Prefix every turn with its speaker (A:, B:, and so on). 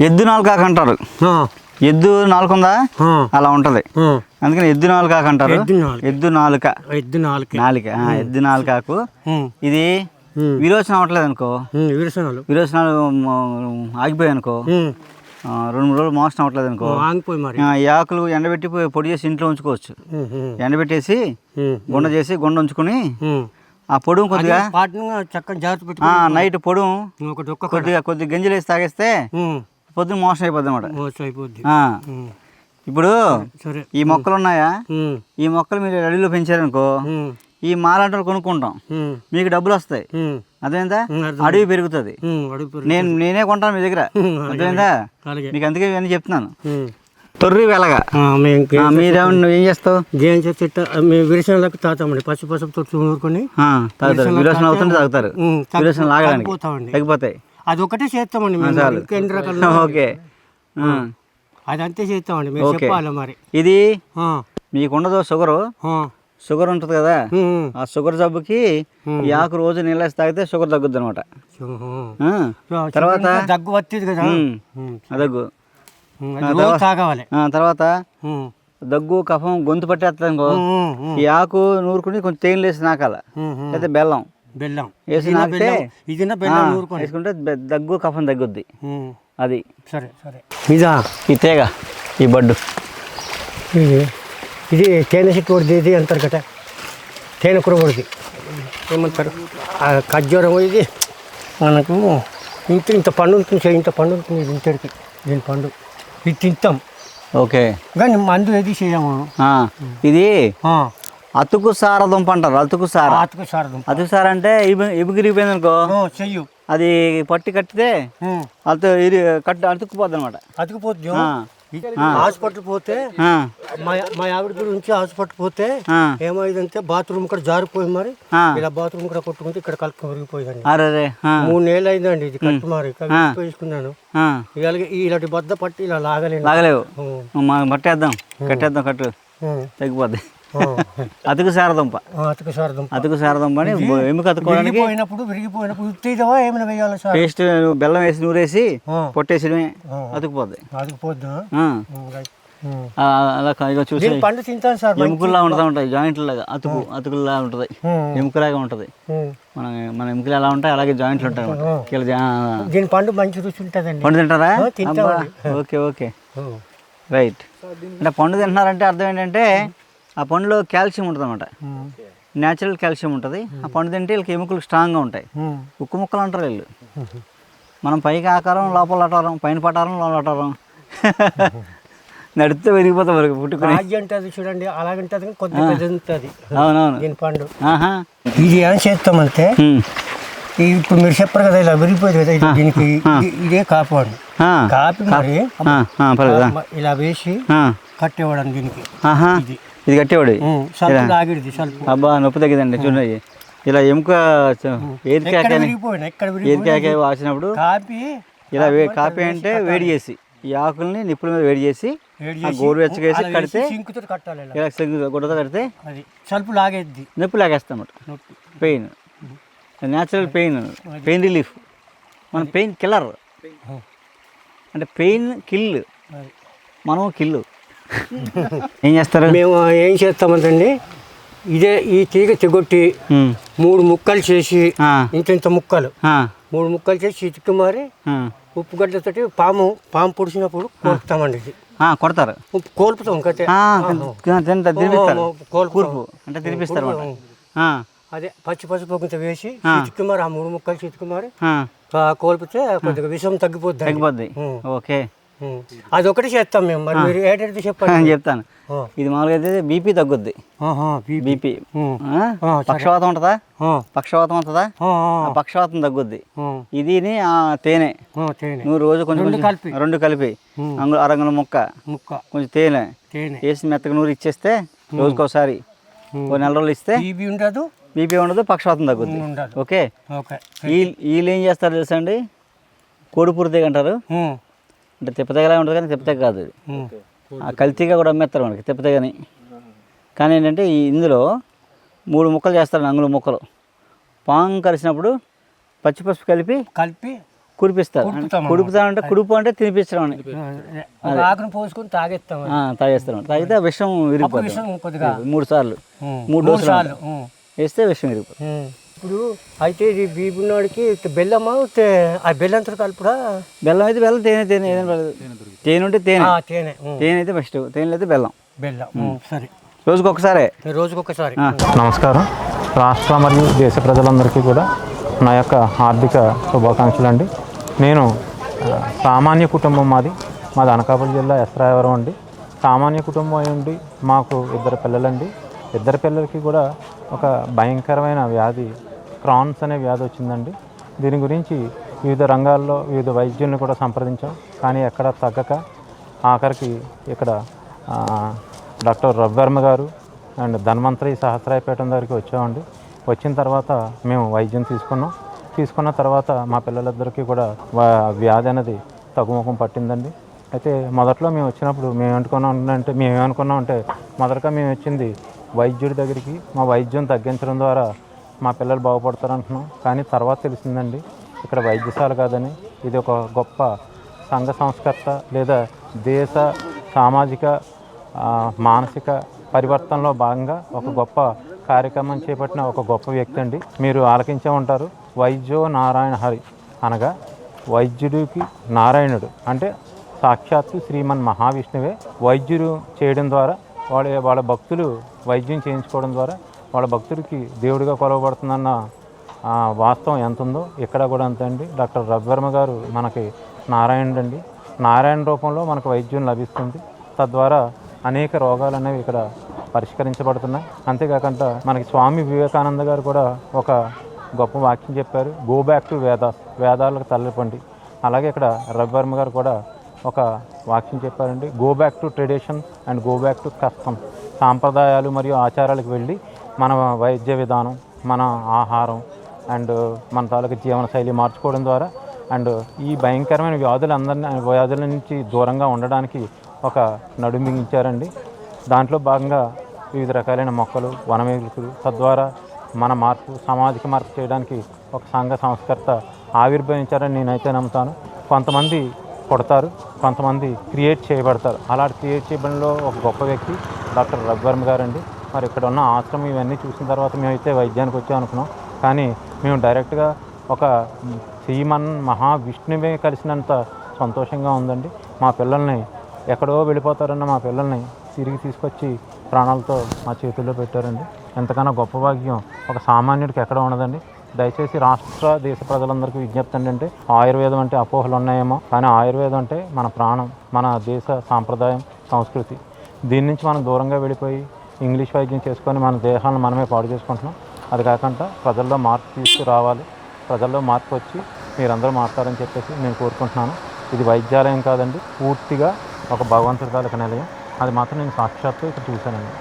A: ఎద్దు నాలుకాక అంటారు. ఎద్దు నాలుక ఉందా? అలా ఉంటది. అందుకని ఎద్దు నాలుకాక అంటారు.
B: ఎద్దు నాలుక.
A: ఎద్దు నాలుక. నాలుక. ఎద్దు నాలుకాకు. ఇది. విరోచనం అవ్వట్లేదు అనుకో. విరోచనాలు. మ- ఆగిపోయాయి అనుకో. రెండు మూడు రోజులు మోసం అవ్వట్లేదు అనుకో. ఈ ఆకులు ఎండబెట్టి పొడి చేసి ఇంట్లో ఉంచుకోవచ్చు. ఎండబెట్టేసి గుండ చేసి గుండ ఉంచుకుని. ఆ పొడుము కొద్దిగా నైట్
B: ఒక్క
A: కొద్దిగా కొద్దిగా గంజలు వేసి తాగేస్తే. పొద్దున మోసం అయిపోద్ది అనమాట
B: మోసం అయిపోద్ది. ఉమ్.
A: ఇప్పుడు
B: సరే.
A: ఈ మొక్కలు ఉన్నాయా? ఈ మొక్కలు మీరు రెడీలో పెంచారనుకో ఈ మాలాంటి కొనుక్కుంటాం. మీకు డబ్బులు వస్తాయి. అదేందా. అడవి పెరుగుతుంది. నేను నేనే కొంటాను మీ దగ్గర.
B: అలాగే
A: మీకు అందుకే ఇవన్నీ చెప్తున్నాను. తొర్రి వెలగా. మీరేమన్నా నువ్వు ఏం చేస్తావు?
B: గేమ్ చెట్టు మేము విరసనలకు తాతామండి పచ్చి పసుపు తొట్టు
A: తాగుతారు. విరోచన అవుతుంటే తాగుతారు. విరోచన లాగడానికి. తగ్గిపోతాయి.
B: అది ఒకటే చేస్తామండి మేము. మరి ఇంకా ఎన్ని రకాలు
A: ఓకే. ఆ.
B: అది అంతే చేస్తామండి.
A: ఓకే.
B: చెప్పాలి మరి.
A: ఇది
B: ఆ,
A: మీకు ఉండదు షుగరు షుగర్ ఉంటుంది కదా? ఆ షుగర్ జబ్బుకి. ఈ ఆకు రోజు నీళ్ళేసి తాగితే షుగర్ తగ్గుద్ది అనమాట. తర్వాత?
B: దగ్గు వస్తుంది కదా?
A: దగ్గు.
B: తాగాలి
A: తర్వాత? దగ్గు కఫం గొంతు పట్టేస్తుంది
B: ఉమ్,
A: ఈ ఆకు నూరుకుని కొంచెం తేనెలు వేసి నాకాల. అయితే బెల్లం.
B: బెల్లం.
A: వేసి నాకితే
B: ఇదినా బెల్లం
A: వేసుకుంటే దగ్గు కఫం తగ్గుద్ది. అది.
B: సరే సరే. ఇదా
A: ఈ తేగ ఈ బడ్డు.
B: ఇది తేనె చెట్టు కొడిది ఇది అంటారు కదా. తేనె కూర కొడిది ఏమంటారు? ఆ ఖర్జూరం ఇది. మనకు ఇంత ఇంత పండు ఉంటుంది ఇంత పండు ఉంటుంది ఇది దీని పండు. ఇది తింటాం.
A: ఓకే.
B: కానీ మందు ఏది చేయము.
A: ఆ, ఇది
B: ఆ,
A: అతుకు సార దుంప అంటారు అతుకు సార
B: ఆతుకు సారదు
A: అతుకు సార అంటే ఇబుగిరిగిపోయింది అనుకో
B: చెయ్యు.
A: అది పట్టి కట్టితే అతు ఇది కట్టి అతుక్కుపోద్ది అనమాట
B: అతుకుపోద్ది
A: ఆ.
B: హాస్పిటల్ పోతే మా మా ఆవిడ గురించి హాస్పిటల్ పోతే ఏమైందంటే బాత్రూమ్ ఇక్కడ జారిపోయి మరి. ఇలా బాత్రూమ్ ఇక్కడ కొట్టుకుంటే ఇక్కడ కలుపు విరిగిపోయిందండి మూడు నెలలు అయిందండి ఇది కట్టు మరి. వేసుకున్నాను. ఇవాళ ఇలాంటి బద్ద పట్టి ఇలా లాగలేను.
A: లాగలేవు. పట్టేద్దాం కట్టేద్దాం కట్టు. తగ్గిపోద్ది. అతుకు సారదుంప
B: ఆ, అతుకు సార్ దుంప.
A: అతుకు సారదుంప అని ఎముక అతుక్కోవడానికి
B: విరిగిపోయినప్పుడు విరిగిపోయినప్పుడు ఉత్తేజమా ఏమైనా వేయాలి సార్?
A: పేస్ట్ బెల్లం వేసి నూరేసి. పొట్టేసడమే. అతుకుపోద్ది.
B: అతుకుపోద్దా?
A: అలా ఇక చూసి
B: పండు తింటాను సార్
A: ఎముకల్లా ఉంటా ఉంటాయి జాయింట్లు లాగా. అతుకు అతుకుల్లా ఉంటుంది. ఎముకలాగా ఉంటుంది. మన మన ఎముకలు ఎలా ఉంటాయి అలాగే జాయింట్లు ఉంటాయి.
B: దీని పండు మంచి రుచి ఉంటుందండి.
A: పండు తింటారా? Okay okay. రైట్ అంటే పండు తింటున్నారంటే అర్థం ఏంటంటే ఆ పండులో కాల్షియం ఉంటుంది అనమాట. న్యాచురల్ కాల్షియం ఉంటుంది. ఆ పండు తింటే వీళ్ళకి ఎముకలు స్ట్రాంగ్గా ఉంటాయి.
B: ఉం.
A: ఉక్కు ముక్కలు అంటారు వీళ్ళు. మనం పైకి ఆకారం లోపల అటారం పైన పటారం లోపల అటారం నడిస్తే విరిగిపోతాం వరకు పుట్టుకుని.
B: రాగి ఉంటుంది చూడండి అలాగే ఉంటుంది కొద్దిగా ఉంటుంది
A: అవునవును.
B: దీని పండు.
A: ఆహా.
B: ఇది ఏం చేస్తామంటే ఇప్పుడు మీరు చెప్పారు కదా ఇలా విరిగిపోయింది కదా ఇది దీనికి ఇది- ఇదే కాపాడు
A: ఆ.
B: కాపి మరి ఇలా వేసి. కట్టేవాడు దీనికి.
A: ఆహా. ఇది కట్టేవాడు. అబ్బా నొప్పి తగ్గిదండి చూడండి. ఇలా ఎముక కాక వాసినప్పుడు
B: కాపి
A: ఇలా కాపీ అంటే వేడి చేసి ఈ ఆకుల్ని నిప్పుల మీద వేడి చేసి
B: వేడి
A: ఆ
B: చేసి
A: గోరువెచ్చగా వేసి
B: అలా
A: కడితే
B: ఇలా.
A: సింగు గుడ్డతో కడితే
B: సల్పు లాగేద్ది.
A: నొప్పి లాగేస్తాం అన్నమాట.
B: నొప్పి.
A: Pain. Natural pain. Pain relief. మన పెయిన్ కిల్లర్. అంటే పెయిన్ కిల్. మనం కిల్లు ఏం చేస్తారు?
B: మేము ఏం చేస్తామంటండి ఇదే ఈ తీగ తెగొట్టి. మూడు ముక్కలు చేసి ఇంత ఇంత ముక్కలు. మూడు ముక్కలు చేసి చితికి మారి. ఉప్పు గడ్డతోటి పాము పాము పొడిచినప్పుడు కోల్పుతామండి ఇది.
A: కొడతారు.
B: ఉప్పు కోల్పుతాం కట్టే కోల్పు
A: అంటే తినిపిస్తారు
B: అదే పచ్చి పసుపు కొంత వేసి చితికి మారి ఆ మూడు ముక్కలు చితికి మారి
A: ఆ,
B: ఆ కోల్పితే కొద్దిగా విషం తగ్గిపోద్ది.
A: తగ్గిపోద్ది. ఓకే.
B: ఉం. అది ఒకటి చేస్తాం మేము. మరి మీరు ఏంటంటే చెప్పండి.
A: నేను చెప్తాను. ఇది మామూలుగా అయితే బీపీ తగ్గుద్ది. బీపీ. పక్షవాతం ఉంటుందా? పక్షవాతం ఉంటుందా? పక్షవాతం తగ్గుద్ది.
B: ఆ.
A: తేనె. నువ్వు రోజు కొంచెం
B: రెండు కలిపి.
A: రెండు కలిపి.
B: ఉం.
A: అంగు అరంగుల ముక్క.
B: ముక్క.
A: కొంచెం తేనె. వేసి మెత్తగా నూరు ఇచ్చేస్తే రోజుకోసారి. ఓ నెల రోజులు ఇస్తే
B: బీబీ ఉండదు.
A: బీపీ ఉండదు పక్షవాతం తగ్గుద్ది. ఓకే? వీళ్ళు ఏం చేస్తారు తెలుసా అండి? కోడిపూరి అంటారు. అంటే తిప్పతెగలా ఉంటుంది కానీ తిప్పతెగ కాదు. ఆ కల్తీగా కూడా అమ్మేస్తారు మనకి తిప్పతెగని. కానీ ఏంటంటే ఈ ఇందులో మూడు ముక్కలు చేస్తారు అంగుళ ముక్కలు. పాము కలిసినప్పుడు పచ్చి పసుపు కలిపి
B: కలిపి
A: కుడిపిస్తారు
B: కుడుపుతాం
A: అంటే కుడుపు అంటే తినిపించడం అని.
B: ఒక ఆకును పోసుకొని తాగేస్తాం
A: ఆ, తాగేస్తాం తాగితే ఆ విషం
B: అప్పుడు
A: విరిగిపోతుంది మూడు సార్లు. మూడు డోసులు. వేస్తే విషం విరిగిపోతుంది.
B: ఇప్పుడు అయితే ఇది బీబున్నాడికి బెల్లమా? ఆ బెల్లంతో కలుపుడా?
A: బెల్లం అయితే బెల్లం తేనె తేనె ఏదైనా పడదు తేనె ఉంటే తేనె.
B: ఆ, తేనె.
A: తేనె అయితే ఫస్ట్ తేనె అయితే బెల్లం.
B: బెల్లం సరే.
A: రోజుకి ఒకసారే
B: రోజుకి ఒకసారి
A: ఆ.
C: నమస్కారం. రాష్ట్ర మరియు దేశ ప్రజలందరికీ కూడా నా యొక్క ఆర్థిక శుభాకాంక్షలు అండి నేను సామాన్య కుటుంబం మాది. మాది అనకాపల్లి జిల్లా ఎస్రాయవరం అండి. సామాన్య కుటుంబం అయి ఉండి మాకు ఇద్దరు పిల్లలండి. ఇద్దరు పిల్లలకి కూడా ఒక భయంకరమైన వ్యాధి క్రాన్స్ అనే వ్యాధి వచ్చిందండి. దీని గురించి వివిధ రంగాల్లో వివిధ వైద్యుల్ని కూడా సంప్రదించాం. కానీ ఎక్కడ తగ్గక ఆఖరికి ఇక్కడ డాక్టర్ రవివర్మ గారు అండ్ ధన్వంతరి సహస్రాయపేట దగ్గరికి వచ్చామండి. వచ్చిన తర్వాత మేము వైద్యం తీసుకున్నాం. తీసుకున్న తర్వాత మా పిల్లలిద్దరికీ కూడా వ్యాధి అనేది తగ్గుముఖం పట్టిందండి. అయితే మొదట్లో మేము వచ్చినప్పుడు మేము అనుకున్నాం అంటే మేము ఏమనుకున్నాం అంటే మొదటగా మేము వచ్చింది వైద్యుడి దగ్గరికి. మా వైద్యం తగ్గించడం ద్వారా మా పిల్లలు బాగుపడతారు అంటున్నాం కానీ తర్వాత తెలిసిందండి ఇక్కడ వైద్యశాల కాదని. ఇది ఒక గొప్ప సంఘ సంస్కర్త లేదా దేశ సామాజిక మానసిక పరివర్తనలో భాగంగా ఒక గొప్ప కార్యక్రమం చేపట్టిన ఒక గొప్ప వ్యక్తి అండి. మీరు ఆలకించే ఉంటారు వైద్యో నారాయణ హరి అనగా వైద్యుడికి నారాయణుడు. అంటే సాక్షాత్తు శ్రీమన్ మహావిష్ణువే వైద్యుడు చేయడం ద్వారా వాళ్ళ వాళ్ళ భక్తులు వైద్యం చేయించుకోవడం ద్వారా వాళ్ళ భక్తుడికి దేవుడిగా కొలవబడుతుందన్న ఆ, వాస్తవం ఎంత ఉందో ఇక్కడ కూడా అంతే అండి. డాక్టర్ రవివర్మ గారు మనకి నారాయణుడు అండి నారాయణ రూపంలో మనకు వైద్యం లభిస్తుంది. తద్వారా అనేక రోగాలు అనేవి ఇక్కడ పరిష్కరించబడుతున్నాయి. అంతేకాకుండా మనకి స్వామి వివేకానంద గారు కూడా ఒక గొప్ప వాక్యం చెప్పారు. గో బ్యాక్ టు వేదాస్ వేదాలకు తల్లపండి అలాగే ఇక్కడ రవివర్మ గారు కూడా ఒక వాక్యం చెప్పారండి. Go back to tradition and go back to custom సాంప్రదాయాలు మరియు ఆచారాలకు వెళ్ళి మన వైద్య విధానం మన ఆహారం అండ్ మన తాలూకు జీవన శైలి మార్చుకోవడం ద్వారా అండ్ ఈ భయంకరమైన వ్యాధులు అందరినీ వ్యాధుల నుంచి దూరంగా ఉండడానికి ఒక నడుం బిగించారండి. దాంట్లో భాగంగా వివిధ రకాలైన మొక్కలు వనమేగులు తద్వారా మన మార్పు సామాజిక మార్పు చేయడానికి ఒక సంఘ సంస్కర్త ఆవిర్భవించారని నేనైతే నమ్ముతాను. కొంతమంది పుడతారు కొంతమంది క్రియేట్ చేయబడతారు. అలాంటి క్రియేట్ చేయడంలో ఒక గొప్ప వ్యక్తి డాక్టర్ రఘువర్మ గారండి. మరి ఇక్కడ ఉన్న ఆశ్రమం ఇవన్నీ చూసిన తర్వాత మేమైతే వైద్యానికి వచ్చాం అనుకున్నాం. కానీ మేము డైరెక్ట్గా ఒక శ్రీమన్ మహావిష్ణువే కలిసినంత సంతోషంగా ఉందండి. మా పిల్లల్ని ఎక్కడో వెళ్ళిపోతారన్న మా పిల్లల్ని తిరిగి తీసుకొచ్చి ప్రాణాలతో మా చేతుల్లో పెట్టారండి. ఎంతకన్నా గొప్ప భాగ్యం ఒక సామాన్యుడికి ఎక్కడ ఉండదండి. దయచేసి రాష్ట్ర దేశ ప్రజలందరికీ విజ్ఞప్తి ఏంటంటే ఆయుర్వేదం అంటే అపోహలు ఉన్నాయేమో కానీ ఆయుర్వేదం అంటే మన ప్రాణం మన దేశ సాంప్రదాయం సంస్కృతి. దీని నుంచి మనం దూరంగా వెళ్ళిపోయి ఇంగ్లీష్ వైద్యం చేసుకొని మన దేహాలను మనమే పాడు చేసుకుంటున్నాం. అది కాకుండా ప్రజల్లో మార్పు తీసుకురావాలి. ప్రజల్లో మార్పు వచ్చి మీరందరూ మారుతారని చెప్పేసి నేను కోరుకుంటున్నాను. ఇది వైద్యాలయం కాదండి పూర్తిగా ఒక భగవంతుడి తాలూకు నిలయం. అది మాత్రం నేను సాక్షాత్తు ఇక్కడ చూశానండి.